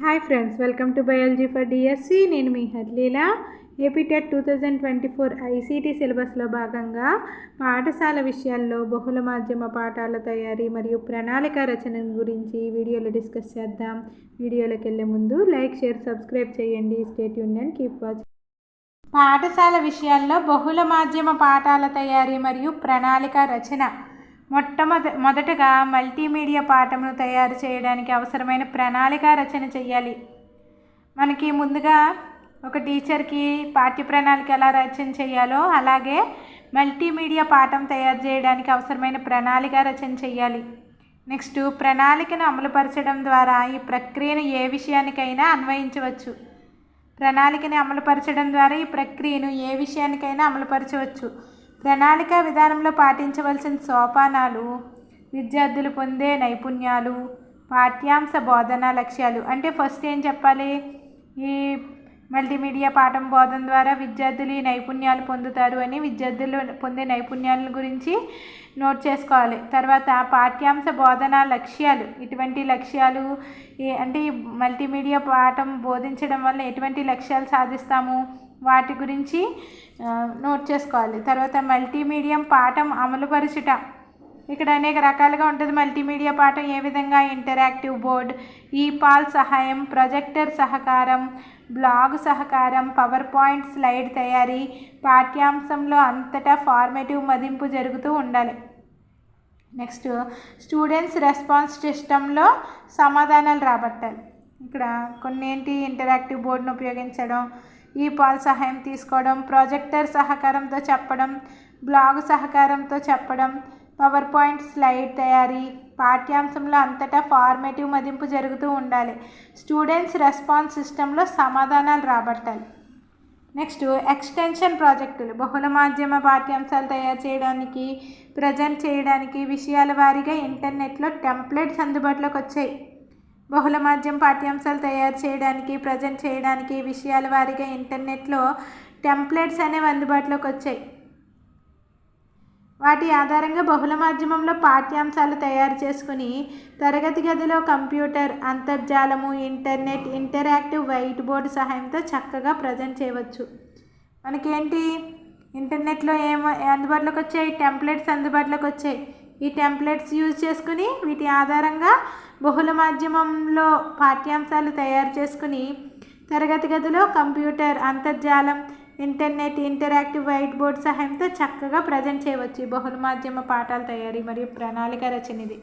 Hi friends welcome to biology for DSC నేను మీ Harleela. APTET two thousand twenty four ICT సిలబస్లో భాగంగా పాఠశాల విషయాల్లో బహుళ మాధ్యమ పాఠాల తయారీ మరియు ప్రణాళిక రచన గురించి వీడియోలు వీడియోలో డిస్కస్ చేద్దాం. వీడియోలోకి వెళ్ళే ముందు లైక్ షేర్ సబ్స్క్రైబ్ చేయండి. స్టేట్ యూనియన్ కీప్ వాచ్ పాఠశాల విషయాల్లో బహుళ మాధ్యమ పాఠాల తయారీ మరియు ప్రణాళిక రచన. మొట్టమొద మొదటగా మల్టీమీడియా పాఠమును తయారు చేయడానికి అవసరమైన ప్రణాళిక రచన చేయాలి మనకి ముందుగా ఒక టీచర్కి పాఠ్య ప్రణాళిక ఎలా రచన చేయాలో అలాగే మల్టీమీడియా పాఠం తయారు చేయడానికి అవసరమైన ప్రణాళిక రచన చేయాలి నెక్స్ట్ ప్రణాళికను అమలుపరచడం ద్వారా ఈ ప్రక్రియను ఏ విషయానికైనా అన్వయించవచ్చు. ప్రణాళికని అమలుపరచడం ద్వారా ఈ ప్రక్రియను ఏ విషయానికైనా అమలుపరచవచ్చు. ప్రణాళిక విధానంలో పాటించవలసిన సోపానాలు విద్యార్థులు పొందే నైపుణ్యాలు పాఠ్యాంశ బోధనా లక్ష్యాలు. అంటే ఫస్ట్ ఏం చెప్పాలి? ఈ మల్టీమీడియా పాఠం బోధన ద్వారా విద్యార్థులు ఈ నైపుణ్యాలు పొందుతారు అని విద్యార్థులు పొందే నైపుణ్యాల గురించి నోట్ చేసుకోవాలి. తర్వాత పాఠ్యాంశ బోధనా లక్ష్యాలు. ఇటువంటి లక్ష్యాలు ఏ- అంటే మల్టీమీడియా పాఠం బోధించడం వల్ల ఎటువంటి లక్ష్యాలు సాధిస్తాము? వాటి గురించి నోట్ చేసుకోవాలి. తర్వాత మల్టీమీడియం పాఠం అమలుపరచుట ఇక్కడ అనేక రకాలుగా ఉంటుంది. మల్టీమీడియా పాఠం ఏ విధంగా? ఇంటరాక్టివ్ బోర్డ్ ఈ పాల్ సహాయం ప్రొజెక్టర్ సహకారం బ్లాగ్ సహకారం పవర్ పాయింట్ స్లైడ్ తయారీ పాఠ్యాంశంలో అంతటా ఫార్మేటివ్ మదింపు జరుగుతూ ఉండాలి. నెక్స్ట్ స్టూడెంట్స్ రెస్పాన్స్ సిస్టంలో సమాధానాలు రాబట్టాలి. ఇక్కడ కొన్ని ఏంటి ఇంటరాక్టివ్ బోర్డును ఉపయోగించడం ఈ పాల్ సహాయం తీసుకోవడం ప్రాజెక్టర్ సహకారంతో చెప్పడం బ్లాగ్ సహకారంతో చెప్పడం పవర్ పాయింట్ స్లైడ్ తయారీ పాఠ్యాంశంలో అంతటా ఫార్మేటివ్ మదింపు జరుగుతూ ఉండాలి. స్టూడెంట్స్ రెస్పాన్స్ సిస్టంలో సమాధానాలు రాబట్టాలి నెక్స్ట్ ఎక్స్టెన్షన్ ప్రాజెక్టులు. బహుళ మాధ్యమ పాఠ్యాంశాలు తయారు చేయడానికి ప్రజెంట్ చేయడానికి విషయాల వారీగా ఇంటర్నెట్లో టెంప్లెట్స్ అందుబాటులోకి వచ్చాయి. బహుళ మాధ్యమ పాఠ్యాంశాలు తయారు చేయడానికి ప్రజెంట్ చేయడానికి విషయాల వారీగా ఇంటర్నెట్లో టెంప్లెట్స్ అనేవి అందుబాటులోకి వచ్చాయి. వాటి ఆధారంగా బహుళ మాధ్యమంలో పాఠ్యాంశాలు తయారు చేసుకుని తరగతి గదిలో కంప్యూటర్ అంతర్జాలము ఇంటర్నెట్ ఇంటరాక్టివ్ వైట్ బోర్డు సహాయంతో చక్కగా ప్రజెంట్ చేయవచ్చు. మనకేంటి? ఇంటర్నెట్లో ఏం అందుబాటులోకి వచ్చాయి? టెంప్లెట్స్ అందుబాటులోకి వచ్చాయి. ఈ టెంప్లెట్స్ యూజ్ చేసుకుని వీటి ఆధారంగా బహుళ మాధ్యమంలో పాఠ్యాంశాలు తయారు చేసుకుని తరగతి గదిలో కంప్యూటర్ అంతర్జాలం ఇంటర్నెట్ ఇంటరాక్టివ్ వైట్ బోర్డ్ సహాయంతో చక్కగా ప్రజెంట్ చేయవచ్చు బహుళ మాధ్యమ పాఠాల తయారీ మరియు ప్రణాళిక రచన ఇది